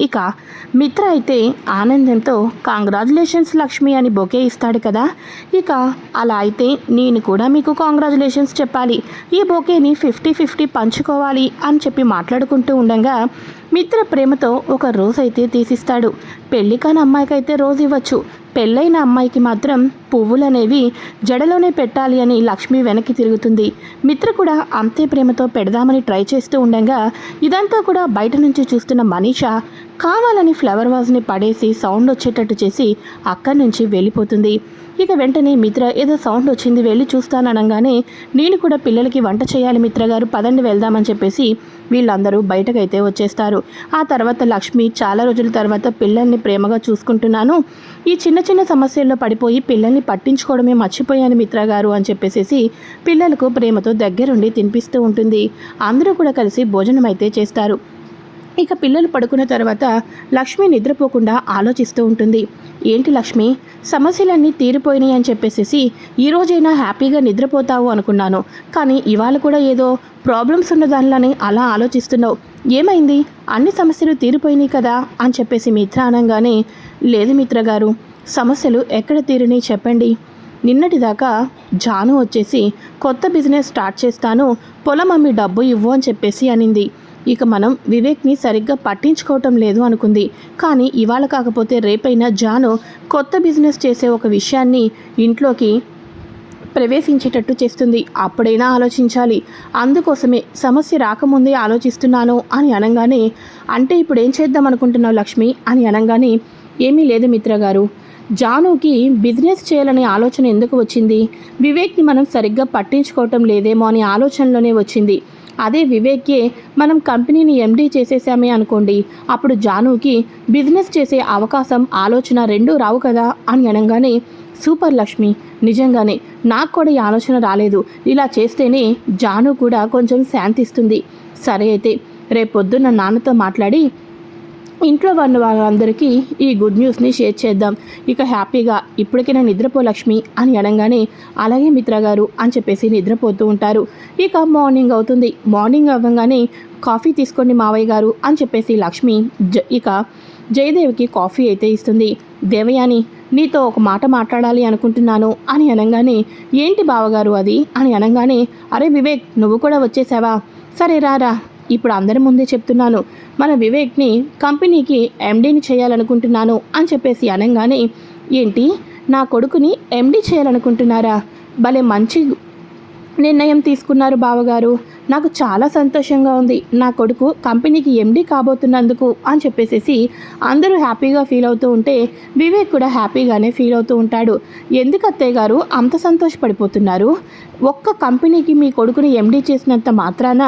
ఇక మిత్ర అయితే ఆనందంతో కాంగ్రాచులేషన్స్ లక్ష్మి అని బొకే ఇస్తాడు కదా ఇక అలా అయితే నేను కూడా మీకు కాంగ్రాచులేషన్స్ చెప్పాలి. ఈ బొకేని ఫిఫ్టీ ఫిఫ్టీ పంచుకోవాలి అని చెప్పి మాట్లాడుకుంటూ ఉండగా మిత్ర ప్రేమతో ఒక రోజు అయితే తీసిస్తాడు. పెళ్ళి కాని అమ్మాయికైతే రోజు ఇవ్వచ్చు. పెళ్ళైన అమ్మాయికి మాత్రం పువ్వులనేవి జడలోనే పెట్టాలి అని లక్ష్మి వెనక్కి తిరుగుతుంది. మిత్ర కూడా అంతే ప్రేమతో పెడదామని ట్రై చేస్తూ ఉండగా ఇదంతా కూడా బయట నుంచి చూస్తున్న మనీషా కావాలని ఫ్లవర్ వాజ్ని పడేసి సౌండ్ వచ్చేటట్టు చేసి అక్కడి నుంచి వెళ్ళిపోతుంది. ఇక వెంటనే మిత్ర ఏదో సౌండ్ వచ్చింది వెళ్ళి చూస్తాననగానే నేను కూడా పిల్లలకి వంట చేయాలి మిత్ర గారు పదండి వెళ్దామని చెప్పేసి వీళ్ళందరూ బయటకైతే వచ్చేస్తారు. ఆ తర్వాత లక్ష్మి చాలా రోజుల తర్వాత పిల్లల్ని ప్రేమగా చూసుకుంటున్నాను. ఈ చిన్న చిన్న సమస్యల్లో పడిపోయి పిల్లల్ని పట్టించుకోవడమే మర్చిపోయాను మిత్ర గారు అని చెప్పేసి పిల్లలకు ప్రేమతో దగ్గరుండి తినిపిస్తూ ఉంటుంది. అందరూ కూడా కలిసి భోజనం అయితే చేస్తారు. ఇక పిల్లలు పడుకున్న తర్వాత లక్ష్మి నిద్రపోకుండా ఆలోచిస్తూ ఉంటుంది. ఏంటి లక్ష్మి? సమస్యలన్నీ తీరిపోయినాయి అని చెప్పేసి ఈ రోజైనా హ్యాపీగా నిద్రపోతావు అనుకున్నాను. కానీ ఇవాళ కూడా ఏదో ప్రాబ్లమ్స్ ఉన్న దానిలోనే అలా ఆలోచిస్తున్నావు. ఏమైంది? అన్ని సమస్యలు తీరిపోయినాయి కదా అని చెప్పేసి మిత్ర అనగానే లేదు మిత్ర గారు సమస్యలు ఎక్కడ తీరినాయి చెప్పండి. నిన్నటిదాకా జాను వచ్చేసి కొత్త బిజినెస్ స్టార్ట్ చేస్తాను పొలం అమ్మి డబ్బు ఇవ్వు అని చెప్పేసి అనింది. ఇక మనం వివేక్ని సరిగ్గా పట్టించుకోవటం లేదు అనుకుంది. కానీ ఇవాళ కాకపోతే రేపైనా జాను కొత్త బిజినెస్ చేసే ఒక విషయాన్ని ఇంట్లోకి ప్రవేశించేటట్టు చేస్తుంది. అప్పుడైనా ఆలోచించాలి. అందుకోసమే సమస్య రాకముందే ఆలోచిస్తున్నాను అని అనగానే అంటే ఇప్పుడు ఏం చేద్దాం అనుకుంటున్నావు లక్ష్మి? అని అనగానే ఏమీ లేదు మిత్ర గారు. జానుకి బిజినెస్ చేయాలనే ఆలోచన ఎందుకు వచ్చింది? వివేక్ని మనం సరిగ్గా పట్టించుకోవటం లేదేమో అనే ఆలోచనలోనే వచ్చింది. అదే వివేక్కే మనం కంపెనీని ఎండీ చేసేసామే అనుకోండి. అప్పుడు జానుకి బిజినెస్ చేసే అవకాశం ఆలోచన రెండూ రావు కదా? అని అనగానే సూపర్ లక్ష్మి నిజంగానే నాకు కూడా ఈ ఆలోచన రాలేదు. ఇలా చేస్తేనే జాను కూడా కొంచెం శాంతిస్తుంది. సరే అయితే రేపొద్దున్న నాన్నతో మాట్లాడి ఇంట్లో ఉన్న వాళ్ళందరికీ ఈ గుడ్ న్యూస్ని షేర్ చేద్దాం. ఇక హ్యాపీగా ఇప్పటికైనా నిద్రపో లక్ష్మి అని అనగానే అలాగే మిత్ర గారు అని చెప్పేసి నిద్రపోతూ ఉంటారు. ఇక మార్నింగ్ అవుతుంది. మార్నింగ్ అవ్వగానే కాఫీ తీసుకోండి మావయ్య గారు అని చెప్పేసి లక్ష్మి జ ఇక జయదేవికి కాఫీ అయితే ఇస్తుంది. దేవయాని నీతో ఒక మాట మాట్లాడాలి అనుకుంటున్నాను అని అనగానే ఏంటి బావగారు అది? అని అనగానే అరే వివేక్ నువ్వు కూడా వచ్చేసావా? సరే రారా ఇప్పుడు అందరి ముందే చెప్తున్నాను. మన వివేక్ని కంపెనీకి ఎండీని చేయాలనుకుంటున్నాను అని చెప్పేసి అనగానే ఏంటి? నా కొడుకుని ఎండీ చేయాలనుకుంటున్నారా? భలే మంచి నిర్ణయం తీసుకున్నారు బావగారు. నాకు చాలా సంతోషంగా ఉంది. నా కొడుకు కంపెనీకి ఎండీ కాబోతున్నందుకు అని చెప్పేసేసి అందరూ హ్యాపీగా ఫీల్ అవుతూ ఉంటే వివేక్ కూడా హ్యాపీగానే ఫీల్ అవుతూ ఉంటాడు. ఎందుకు అత్తయ్య గారు అంత సంతోషపడిపోతున్నారు? ఒక్క కంపెనీకి మీ కొడుకుని ఎండీ చేసినంత మాత్రాన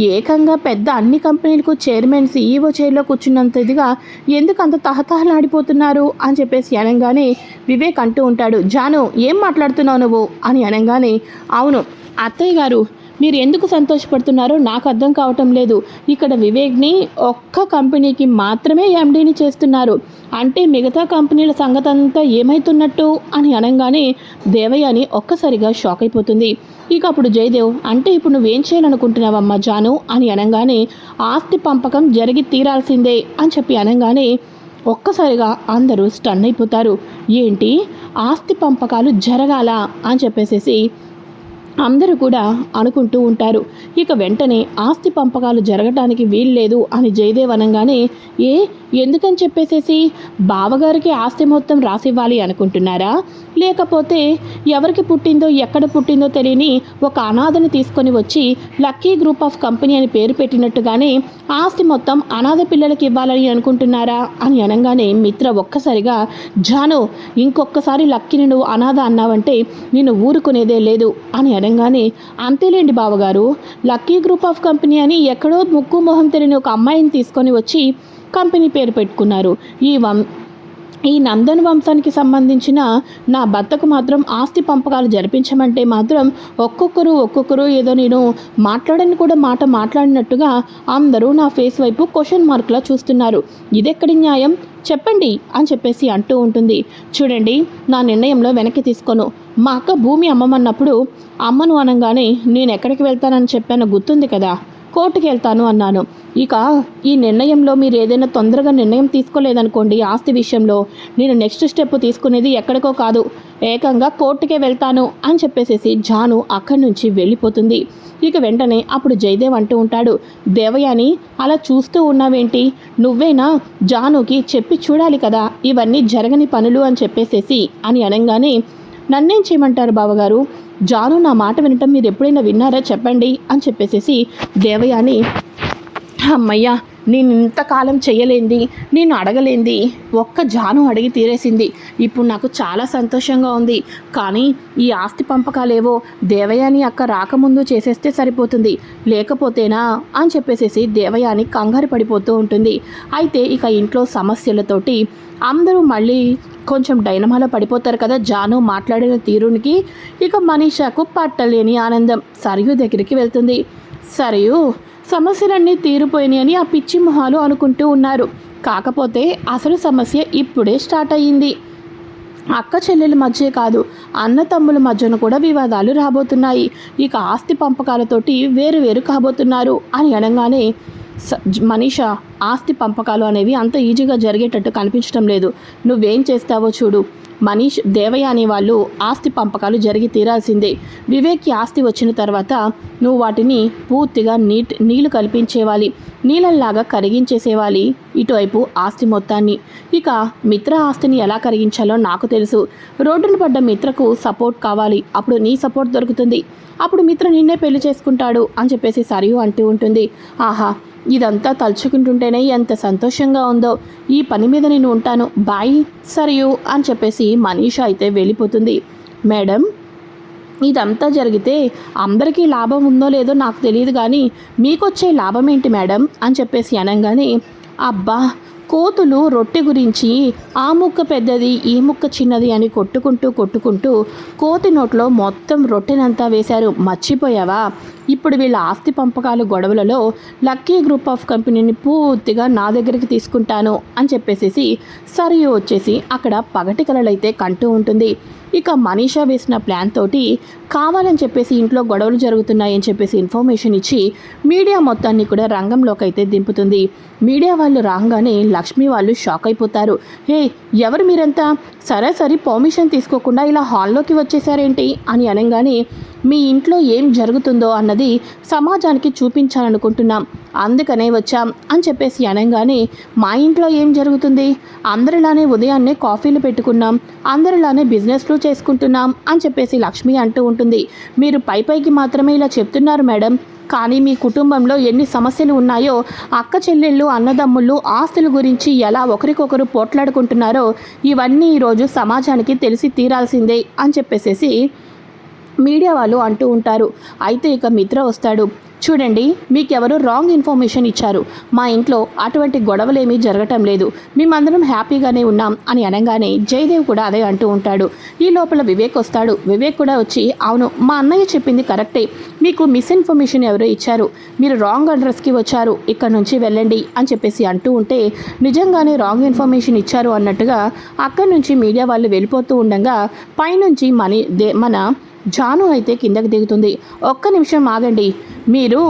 ఏకంగా పెద్ద అన్ని కంపెనీలకు చైర్మన్ సీఈఓ చైర్లో కూర్చున్నంతదిగా ఎందుకు అంత తహతహలాడిపోతున్నారు? అని చెప్పేసి అనగానే వివేక్ అంటూ ఉంటాడు. జాను ఏం మాట్లాడుతున్నావు నువ్వు? అని అనగానే అవును అత్తయ్య గారు మీరు ఎందుకు సంతోషపడుతున్నారో నాకు అర్థం కావటం లేదు. ఇక్కడ వివేక్ని ఒక్క కంపెనీకి మాత్రమే ఎండీని చేస్తున్నారు. అంటే మిగతా కంపెనీల సంగతి అంతా ఏమైతున్నట్టు అని అనగానే దేవయాని ఒక్కసారిగా షాక్ అయిపోతుంది. ఇక అప్పుడు జయదేవ్ అంటే ఇప్పుడు నువ్వేం చేయాలనుకుంటున్నావమ్మా జాను అని అనగానే ఆస్తి పంపకం జరిగి తీరాల్సిందే అని చెప్పి అనగానే ఒక్కసారిగా అందరూ స్టన్ అయిపోతారు ఏంటి? ఆస్తి పంపకాలు జరగాల అని చెప్పేసేసి అందరూ కూడా అనుకుంటూ ఉంటారు. ఇక వెంటనే ఆస్తి పంపకాలు జరగటానికి వీల్లేదు అని జయదేవ్ అనగానే ఏ ఎందుకని చెప్పేసేసి? బావగారికి ఆస్తి మొత్తం రాసివ్వాలి అనుకుంటున్నారా? లేకపోతే ఎవరికి పుట్టిందో ఎక్కడ పుట్టిందో తెలియని ఒక అనాథని తీసుకొని వచ్చి లక్కీ గ్రూప్ ఆఫ్ కంపెనీ అని పేరు పెట్టినట్టుగానే ఆస్తి మొత్తం అనాథ పిల్లలకి ఇవ్వాలని అనుకుంటున్నారా అని అనగానే మిత్ర ఒక్కసారిగా జాను ఇంకొకసారి లక్కీని నువ్వు అనాథ అన్నావంటే నేను ఊరుకునేదే లేదు అని అనగానే అంతేలేండి బావగారు లక్కీ గ్రూప్ ఆఫ్ కంపెనీ అని ఎక్కడో ముక్కు మొహం తెలియని ఒక అమ్మాయిని తీసుకొని వచ్చి కంపెనీ పేరు పెట్టుకున్నారు. ఈ వం ఈ నందన్ వంశానికి సంబంధించిన నా భర్తకు మాత్రం ఆస్తి పంపకాలు జరిపించమంటే మాత్రం ఒక్కొక్కరు ఒక్కొక్కరు ఏదో నేను మాట్లాడని కూడా మాట మాట్లాడినట్టుగా అందరూ నా ఫేస్ వైపు క్వశ్చన్ మార్క్లా చూస్తున్నారు. ఇదెక్కడి న్యాయం? చెప్పండి అని చెప్పేసి అంటూ ఉంటుంది. చూడండి నా నిర్ణయంలో వెనక్కి తీసుకోను. మా అక్క భూమి అమ్మమన్నప్పుడు అమ్మను అనగానే నేను ఎక్కడికి వెళ్తానని చెప్పాను గుర్తుంది కదా? కోర్టుకి వెళ్తాను అన్నాను. ఇక ఈ నిర్ణయంలో మీరు ఏదైనా తొందరగా నిర్ణయం తీసుకోలేదనుకోండి ఆస్తి విషయంలో. నేను నెక్స్ట్ స్టెప్ తీసుకునేది ఎక్కడికో కాదు. ఏకంగా కోర్టుకే వెళ్తాను అని చెప్పేసేసి జాను అక్కడి నుంచి వెళ్ళిపోతుంది. ఇక వెంటనే అప్పుడు జయదేవ్ అంటూ ఉంటాడు దేవయాని అలా చూస్తూ ఉన్నావేంటి? నువ్వేనా? జానుకి చెప్పి చూడాలి కదా. ఇవన్నీ జరగని పనులు అని చెప్పేసేసి అని అనగానే నన్నేం చేయమంటారు బావగారు? జాను నా మాట వినటం మీరు ఎప్పుడైనా విన్నారా చెప్పండి అని చెప్పేసేసి దేవయాని అమ్మయ్యా నేను ఇంతకాలం చేయలేంది నేను అడగలేంది. ఒక్క జాను అడిగి తీరేసింది. ఇప్పుడు నాకు చాలా సంతోషంగా ఉంది. కానీ ఈ ఆస్తి పంపకాలేవో దేవయాని అక్క రాకముందు చేసేస్తే సరిపోతుంది. లేకపోతేనా అని చెప్పేసేసి దేవయాని కంగారు పడిపోతూ ఉంటుంది. అయితే ఇక ఇంట్లో సమస్యలతోటి అందరూ మళ్ళీ కొంచెం డైనమాలో పడిపోతారు కదా జాను మాట్లాడిన తీరునికి ఇక మనీషాకు పట్టలేని ఆనందం. సరియు దగ్గరికి వెళ్తుంది. సరియు సమస్యలన్నీ తీరిపోయినాయని ఆ పిచ్చి మొహాలు అనుకుంటూ ఉన్నారు. కాకపోతే అసలు సమస్య ఇప్పుడే స్టార్ట్ అయ్యింది. అక్క చెల్లెల మధ్యే కాదు అన్న తమ్ముల మధ్యన కూడా వివాదాలు రాబోతున్నాయి. ఇక ఆస్తి పంపకాలతోటి వేరు వేరు కాబోతున్నారు అని అనగానే మనీషా ఆస్తి పంపకాలు అనేవి అంత ఈజీగా జరిగేటట్టు కనిపించడం లేదు. నువ్వేం చేస్తావో చూడు. మనీష్ దేవయ్య అనే వాళ్ళు ఆస్తి పంపకాలు జరిగి తీరాల్సిందే. వివేక్కి ఆస్తి వచ్చిన తర్వాత నువ్వు వాటిని పూర్తిగా నీట్ నీళ్ళు కల్పించేవాలి. నీళ్ళల్లాగా కరిగించేసేవాలి. ఇటువైపు ఆస్తి మొత్తాన్ని. ఇక మిత్ర ఆస్తిని ఎలా కరిగించాలో నాకు తెలుసు. రోడ్డును పడ్డ మిత్రకు సపోర్ట్ కావాలి. అప్పుడు నీ సపోర్ట్ దొరుకుతుంది. అప్పుడు మిత్ర నిన్నే పెళ్ళి చేసుకుంటాడు అని చెప్పేసి సరియు అంటూ ఉంటుంది. ఆహా ఇదంతా తలుచుకుంటుంటేనే ఎంత సంతోషంగా ఉందో. ఈ పని మీద నేను ఉంటాను. బాయ్ సరియు అని చెప్పేసి మనీషా అయితే వెళ్ళిపోతుంది. మేడం ఇదంతా జరిగితే అందరికీ లాభం ఉందో లేదో నాకు తెలియదు కానీ మీకొచ్చే లాభం ఏంటి మేడం? అని చెప్పేసి అనగానే అబ్బా కోతులు రొట్టె గురించి ఆ ముక్క పెద్దది ఈ ముక్క చిన్నది అని కొట్టుకుంటూ కొట్టుకుంటూ కోతి నోట్లో మొత్తం రొట్టెనంతా వేశారు. మర్చిపోయావా? ఇప్పుడు వీళ్ళ ఆస్తి పంపకాలు గొడవలలో లక్కీ గ్రూప్ ఆఫ్ కంపెనీని పూర్తిగా నా దగ్గరికి తీసుకుంటాను అని చెప్పేసేసి సరియు వచ్చేసి అక్కడ పగటి కలలైతే కంటూ ఉంటుంది. ఇక మనీషా వేసిన ప్లాన్ తోటి కావాలని చెప్పేసి ఇంట్లో గొడవలు జరుగుతున్నాయని చెప్పేసి ఇన్ఫర్మేషన్ ఇచ్చి మీడియా మొత్తాన్ని కూడా రంగంలోకి అయితే దింపుతుంది. మీడియా వాళ్ళు రాగానే లక్ష్మి వాళ్ళు షాక్ అయిపోతారు. హే ఎవరు మీరంతా? సరాసరి పర్మిషన్ తీసుకోకుండా ఇలా హాల్లోకి వచ్చేసారేంటి? అని అనగానే మీ ఇంట్లో ఏం జరుగుతుందో అన్నది సమాజానికి చూపించాలనుకుంటున్నాం. అందుకనే వచ్చాం అని చెప్పేసి అనగానే మా ఇంట్లో ఏం జరుగుతుంది? అందరిలానే ఉదయాన్నే కాఫీలు పెట్టుకున్నాం. అందరిలానే బిజినెస్లు చేసుకుంటున్నాం అని చెప్పేసి లక్ష్మి అంటూ ఉంటుంది. మీరు పై పైకి మాత్రమే ఇలా చెప్తున్నారు మేడం. కానీ మీ కుటుంబంలో ఎన్ని సమస్యలు ఉన్నాయో అక్క చెల్లెళ్ళు అన్నదమ్ముళ్ళు ఆస్తుల గురించి ఎలా ఒకరికొకరు పోట్లాడుకుంటున్నారో ఇవన్నీ ఈరోజు సమాజానికి తెలిసి తీరాల్సిందే అని చెప్పేసేసి మీడియా వాళ్ళు అంటూ ఉంటారు. అయితే ఇక మిత్ర వస్తాడు. చూడండి మీకెవరో రాంగ్ ఇన్ఫర్మేషన్ ఇచ్చారు. మా ఇంట్లో అటువంటి గొడవలేమీ జరగటం లేదు. మేమందరం హ్యాపీగానే ఉన్నాం అని అనగానే జయదేవ్ కూడా అదే అంటూ ఉంటాడు. ఈ లోపల వివేక్ వస్తాడు. వివేక్ కూడా వచ్చి అవును మా అన్నయ్య చెప్పింది కరెక్టే. మీకు మిస్ఇన్ఫర్మేషన్ ఎవరో ఇచ్చారు మీరు రాంగ్ అడ్రస్కి వచ్చారు ఇక్కడ నుంచి వెళ్ళండి అని చెప్పేసి అంటూ ఉంటే నిజంగానే రాంగ్ ఇన్ఫర్మేషన్ ఇచ్చారు అన్నట్టుగా అక్కడి నుంచి మీడియా వాళ్ళు వెళ్ళిపోతూ ఉండగా పైనుంచి మనీ దే మన జాను అయితే కిందకి దిగుతుంది. ఒక్క నిమిషం ఆగండి. మీరు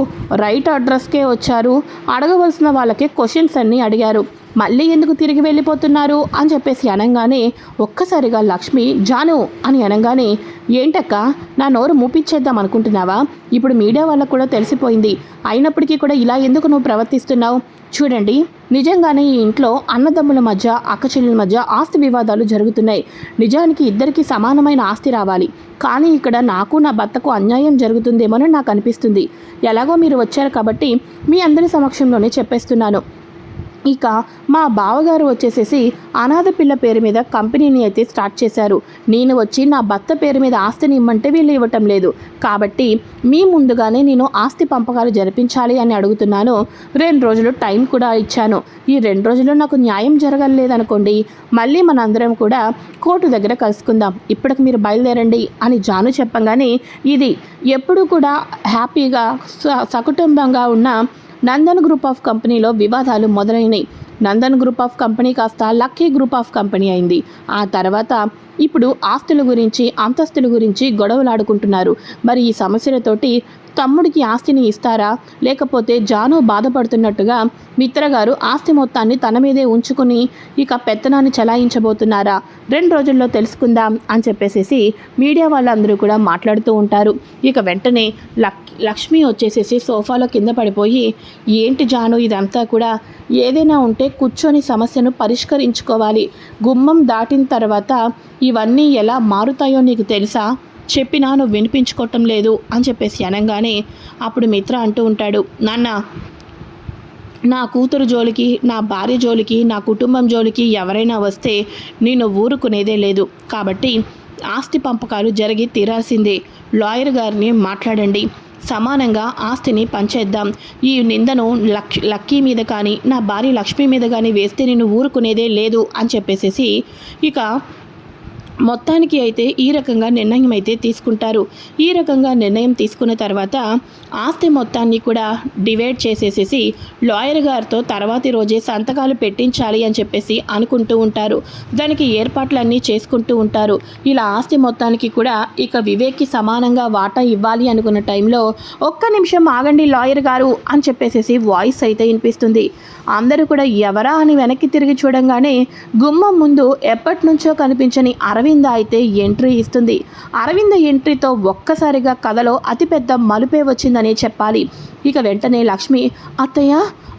రైట్ అడ్రస్కే వచ్చారు అడగవలసిన వాళ్ళకే క్వశ్చన్స్ అన్నీ అడిగారు. మళ్ళీ ఎందుకు తిరిగి వెళ్ళిపోతున్నారు అని చెప్పేసి అనగానే ఒక్కసారిగా లక్ష్మి జాను అని అనగానే ఏంటక్క నా నోరు మూపించేద్దాం అనుకుంటున్నావా? ఇప్పుడు మీడియా వాళ్ళకు కూడా తెలిసిపోయింది. అయినప్పటికీ కూడా ఇలా ఎందుకు నువ్వు ప్రవర్తిస్తున్నావు? చూడండి నిజంగానే ఈ ఇంట్లో అన్నదమ్ముల మధ్య అక్కచెల్లెల మధ్య ఆస్తి వివాదాలు జరుగుతున్నాయి. నిజానికి ఇద్దరికి సమానమైన ఆస్తి రావాలి. కానీ ఇక్కడ నాకు నా భర్తకు అన్యాయం జరుగుతుందేమోనని నాకు అనిపిస్తుంది. ఎలాగో మీరు వచ్చారు కాబట్టి మీ అందరి సమక్షంలోనే చెప్పేస్తున్నాను. ఇక మా బావగారు వచ్చేసేసి అనాథ పిల్ల పేరు మీద కంపెనీని అయితే స్టార్ట్ చేశారు. నేను వచ్చి నా భర్త పేరు మీద ఆస్తిని ఇమ్మంటే వీళ్ళు ఇవ్వటం లేదు. కాబట్టి మీ ముందుగానే నేను ఆస్తి పంపకాలు జరిపించాలి అని అడుగుతున్నాను. రెండు రోజులు టైం కూడా ఇచ్చాను. ఈ రెండు రోజుల్లో నాకు న్యాయం జరగలేదనుకోండి మళ్ళీ మనందరం కూడా కోర్టు దగ్గర కలుసుకుందాం. ఇప్పటికి మీరు బయలుదేరండి అని జాను చెప్పంగానే ఇది ఎప్పుడూ కూడా హ్యాపీగా స- సకుటుంబంగా ఉన్న నందన్ గ్రూప్ ఆఫ్ కంపెనీలో వివాదాలు మొదలైనవి నందన్ గ్రూప్ ఆఫ్ కంపెనీ కాస్త లక్కీ గ్రూప్ ఆఫ్ కంపెనీ అయింది. ఆ తర్వాత ఇప్పుడు ఆస్తుల గురించి అంతస్తుల గురించి గొడవలాడుకుంటున్నారు. మరి ఈ సమస్యలతోటి తమ్ముడికి ఆస్తిని ఇస్తారా? లేకపోతే జాను బాధపడుతున్నట్టుగా మిత్రగారు ఆస్తి మొత్తాన్ని తన మీదే ఉంచుకుని ఇక పెత్తనాన్ని చలాయించబోతున్నారా? రెండు రోజుల్లో తెలుసుకుందాం అని చెప్పేసేసి మీడియా వాళ్ళందరూ కూడా మాట్లాడుతూ ఉంటారు. ఇక వెంటనే లక్ లక్ష్మి వచ్చేసేసి సోఫాలో కింద పడిపోయి ఏంటి జాను ఇదంతా కూడా ఏదైనా ఉంటే కూర్చొని సమస్యను పరిష్కరించుకోవాలి. గుమ్మం దాటిన తర్వాత ఇవన్నీ ఎలా మారుతాయో నీకు తెలుసా? చెప్పినా నువ్వు వినిపించుకోవటం లేదు అని చెప్పేసి అనగానే అప్పుడు మిత్ర అంటూ ఉంటాడు నాన్న నా కూతురు జోలికి నా భార్య జోలికి నా కుటుంబం జోలికి ఎవరైనా వస్తే నేను ఊరుకునేదే లేదు. కాబట్టి ఆస్తి పంపకాలు జరిగి తీరాల్సిందే. లాయర్ గారిని మాట్లాడండి. సమానంగా ఆస్తిని పంచేద్దాం. ఈ నిందను లక్ లక్కీ మీద కానీ నా భార్య లక్ష్మి మీద కానీ వేస్తే నేను ఊరుకునేదే లేదు అని చెప్పేసేసి ఇక మొత్తానికి అయితే ఈ రకంగా నిర్ణయం అయితే తీసుకుంటారు. ఈ రకంగా నిర్ణయం తీసుకున్న తర్వాత ఆస్తి మొత్తాన్ని కూడా డివైడ్ చేసేసేసి లాయర్ గారితో తర్వాతి రోజే సంతకాలు పెట్టించాలి అని చెప్పేసి అనుకుంటూ ఉంటారు. దానికి ఏర్పాట్లన్నీ చేసుకుంటూ ఉంటారు. ఇలా ఆస్తి మొత్తానికి కూడా ఇక వివేక్కి సమానంగా వాటా ఇవ్వాలి అనుకున్న టైంలో ఒక్క నిమిషం ఆగండి లాయర్ గారు అని చెప్పేసేసి వాయిస్ అయితే వినిపిస్తుంది. అందరూ కూడా ఎవరా అని వెనక్కి తిరిగి చూడంగానే గుమ్మం ముందు ఎప్పటి నుంచో కనిపించని అరవింద్ అరవింద అయితే ఎంట్రీ ఇస్తుంది. అరవింద ఎంట్రీతో ఒక్కసారిగా కథలో అతిపెద్ద మలుపే వచ్చిందనే చెప్పాలి. ఇక వెంటనే లక్ష్మి అత్తయ్య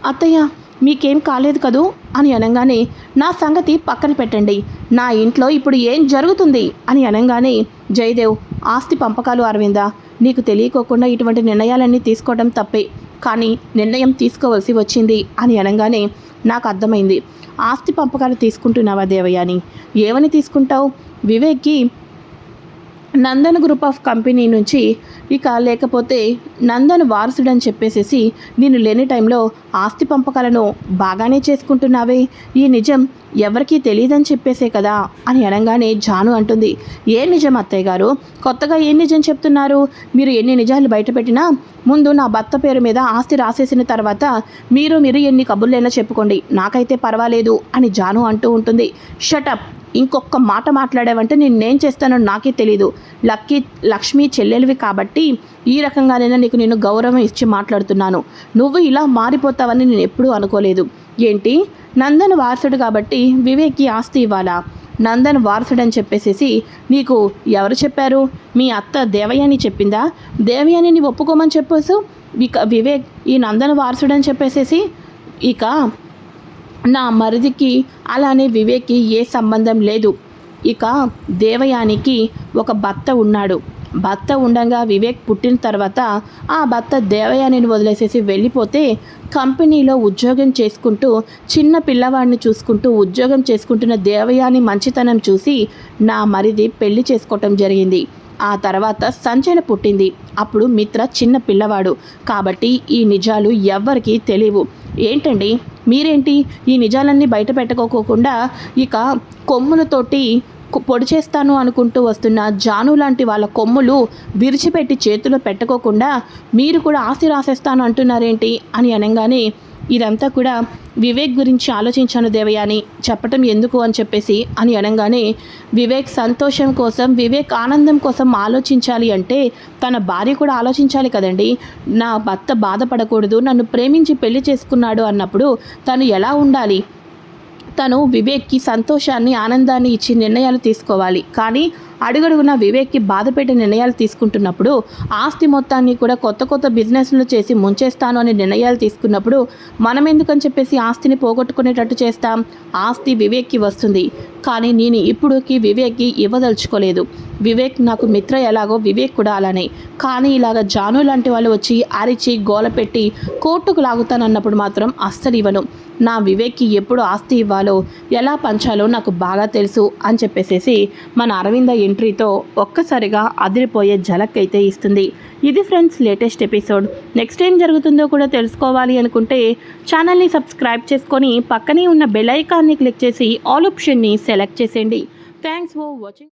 అత్తయ్య మీకేం కాలేదు కదూ? అని అనగానే నా సంగతి పక్కన పెట్టండి. నా ఇంట్లో ఇప్పుడు ఏం జరుగుతుంది? అని అనగానే జయదేవ్ ఆస్తి పంపకాలు అరవింద. నీకు తెలియకోకుండా ఇటువంటి నిర్ణయాలన్నీ తీసుకోవడం తప్పే. కానీ నిర్ణయం తీసుకోవాల్సి వచ్చింది అని అనగానే నాకు అర్థమైంది. ఆస్తి పంపకాలు తీసుకుంటున్నావా దేవయ్య అని ఏమని తీసుకుంటావు? వివేక్కి నందన్ గ్రూప్ ఆఫ్ కంపెనీ నుంచి ఇక లేకపోతే నందన్ వారసుడని చెప్పేసేసి నేను లేని టైంలో ఆస్తి పంపకాలను బాగానే చేసుకుంటున్నావే. ఈ నిజం ఎవరికీ తెలియదని చెప్పేసే కదా అని అనగానే జాను అంటుంది. ఏ నిజం అత్తయ్య గారు? కొత్తగా ఏ నిజం చెప్తున్నారు? మీరు ఎన్ని నిజాలు బయటపెట్టినా ముందు నా భర్త పేరు మీద ఆస్తి రాసేసిన తర్వాత మీరు మీరు ఎన్ని కబుర్లైనా చెప్పుకోండి. నాకైతే పర్వాలేదు అని జాను అంటూ ఉంటుంది. షటప్ ఇంకొక మాట మాట్లాడావంటే నేను ఏం చేస్తానో నాకే తెలీదు. లక్కీ లక్ష్మి చెల్లెలివి కాబట్టి ఈ రకంగానైనా నీకు నేను గౌరవం ఇచ్చి మాట్లాడుతున్నాను. నువ్వు ఇలా మారిపోతావని నేను ఎప్పుడూ అనుకోలేదు. ఏంటి? నందన్ వారసుడు కాబట్టి వివేక్కి ఆస్తి ఇవ్వాలా? నందన్ వారసుడు అని చెప్పేసేసి నీకు ఎవరు చెప్పారు? మీ అత్త దేవయాని చెప్పిందా? దేవయానిని ఒప్పుకోమని చెప్పేసు ఇక వివేక్ ఈ నందన్ వారసుడు అని చెప్పేసేసి ఇక నా మరిదికి అలానే వివేక్కి ఏ సంబంధం లేదు. ఇక దేవయానికి ఒక భర్త ఉన్నాడు. భర్త ఉండగా వివేక్ పుట్టిన తర్వాత ఆ భర్త దేవయానిని వదిలేసేసి వెళ్ళిపోతే కంపెనీలో ఉద్యోగం చేసుకుంటూ చిన్న పిల్లవాడిని చూసుకుంటూ ఉద్యోగం చేసుకుంటున్న దేవయాని మంచితనం చూసి నా మరిది పెళ్ళి చేసుకోవటం జరిగింది. ఆ తర్వాత సంచన పుట్టింది. అప్పుడు మిత్ర చిన్న పిల్లవాడు. కాబట్టి ఈ నిజాలు ఎవ్వరికీ తెలియవు. ఏంటండి? మీరేంటి? ఈ నిజాలన్నీ బయట పెట్టుకోకుండా ఇక కొమ్ములతోటి పొడి చేస్తాను అనుకుంటూ వస్తున్న జాను లాంటి వాళ్ళ కొమ్ములు విరిచిపెట్టి చేతిలో పెట్టుకోకుండా మీరు కూడా ఆస్తి రాసేస్తాను అంటున్నారేంటి? అని అనగానే ఇదంతా కూడా వివేక్ గురించి ఆలోచించాను దేవయ్య అని చెప్పటం ఎందుకు అని చెప్పేసి అని అనగానే వివేక్ సంతోషం కోసం వివేక్ ఆనందం కోసం ఆలోచించాలి అంటే తన భార్య కూడా ఆలోచించాలి కదండి. నా భర్త బాధపడకూడదు నన్ను ప్రేమించి పెళ్ళి చేసుకున్నాడు అన్నప్పుడు తను ఎలా ఉండాలి? తను వివేక్కి సంతోషాన్ని ఆనందాన్ని ఇచ్చి నిర్ణయాలు తీసుకోవాలి. కానీ అడుగడుగున వివేక్కి బాధపెట్టే నిర్ణయాలు తీసుకుంటున్నప్పుడు ఆస్తి మొత్తాన్ని కూడా కొత్త కొత్త బిజినెస్లు చేసి ముంచేస్తాను అనే నిర్ణయాలు తీసుకున్నప్పుడు మనం ఎందుకని చెప్పేసి ఆస్తిని పోగొట్టుకునేటట్టు చేస్తాం? ఆస్తి వివేక్కి వస్తుంది. కానీ నేను ఇప్పుడుకి వివేక్కి ఇవ్వదలుచుకోలేదు. వివేక్ నాకు మిత్ర ఎలాగో వివేక్ కూడా అలానే. కానీ ఇలాగ జాను లాంటి వాళ్ళు వచ్చి అరిచి గోల పెట్టి కోర్టుకు లాగుతానన్నప్పుడు మాత్రం అస్సలు ఇవ్వను. నా వివేక్కి ఎప్పుడు ఆస్తి ఇవ్వాలో ఎలా పంచాలో నాకు బాగా తెలుసు అని చెప్పేసేసి మన అరవింద ఎంట్రీతో ఒక్కసారిగా అదిరిపోయే ఝలక్ అయితే ఇస్తుంది. ఇది ఫ్రెండ్స్ లేటెస్ట్ ఎపిసోడ్. నెక్స్ట్ ఏం జరుగుతుందో కూడా తెలుసుకోవాలి అనుకుంటే ఛానల్ని సబ్స్క్రైబ్ చేసుకొని పక్కనే ఉన్న బెల్ ఐకాన్ని క్లిక్ చేసి ఆల్ ఆప్షన్ని సెలెక్ట్ చేసేయండి. Thanks for watching.